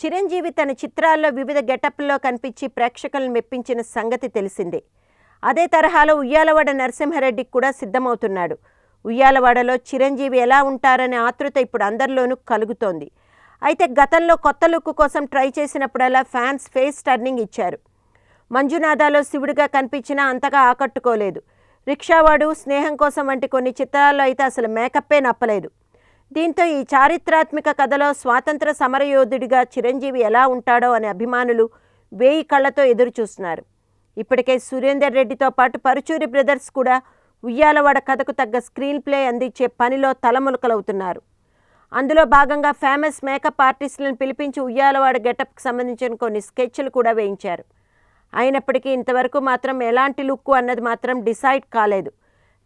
చిరంజీవి తన చిత్రాల్లో వివిధ గెటప్ల్లో కనిపించి ప్రేక్షకులను మెప్పించిన సంగతి తెలిసిందే. అదే తరహాలో ఉయ్యాలవాడ నరసింహారెడ్డికి కూడా సిద్ధమవుతున్నాడు. ఉయ్యాలవాడలో చిరంజీవి ఎలా ఉంటారనే ఆతృత ఇప్పుడు అందరిలోనూ కలుగుతోంది. అయితే గతంలో కొత్త లుక్ కోసం ట్రై చేసినప్పుడల్లా ఫ్యాన్స్ ఫేస్ టర్నింగ్ ఇచ్చారు. మంజునాథాలో శివుడిగా కనిపించినా అంతగా ఆకట్టుకోలేదు. రిక్షావాడు స్నేహం కోసం వంటి కొన్ని చిత్రాల్లో అయితే అసలు మేకప్పే నప్పలేదు. దీంతో ఈ చారిత్రాత్మక కథలో స్వాతంత్ర సమరయోధుడిగా చిరంజీవి ఎలా ఉంటాడో అనే అభిమానులు వేయి కళ్ళతో ఎదురు చూస్తున్నారు ఇప్పటికే సురేందర్ రెడ్డితో పాటు పరుచూరి బ్రదర్స్ కూడా ఉయ్యాలవాడ కథకు తగ్గ స్క్రీన్ ప్లే అందించే పనిలో తలములకలవుతున్నారు. అందులో భాగంగా ఫేమస్ మేకప్ ఆర్టిస్టులను పిలిపించి ఉయ్యాలవాడ గెటప్కి సంబంధించిన కొన్ని స్కెచ్లు కూడా వేయించారు. అయినప్పటికీ ఇంతవరకు మాత్రం ఎలాంటి లుక్ అన్నది మాత్రం డిసైడ్ కాలేదు.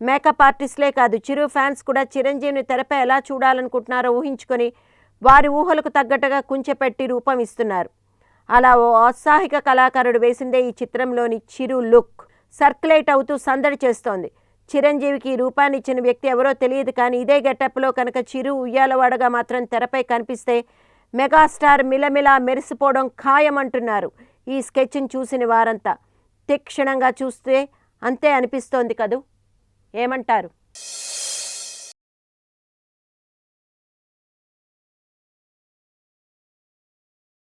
మేకప్ ఆర్టిస్ట్లే కాదు చిరు ఫ్యాన్స్ కూడా చిరంజీవిని తెరపై ఎలా చూడాలనుకుంటున్నారో ఊహించుకొని వారి ఊహలకు తగ్గట్టుగా కుంచెపెట్టి రూపం ఇస్తున్నారు. అలా ఓ ఔత్సాహిక కళాకారుడు వేసిందే ఈ చిత్రంలోని చిరు లుక్. సర్క్యులేట్ అవుతూ సందడి చేస్తోంది. చిరంజీవికి ఈ రూపాన్ని ఇచ్చిన వ్యక్తి ఎవరో తెలియదు కానీ ఇదే గెటప్లో కనుక చిరు ఉయ్యాలవాడగా మాత్రం తెరపై కనిపిస్తే మెగాస్టార్ మిలమిలా మెరిసిపోవడం ఖాయమంటున్నారు ఈ స్కెచ్ని చూసిన వారంతా. తీక్షణంగా చూస్తే అంతే అనిపిస్తోంది కదూ? ఏమంటారు?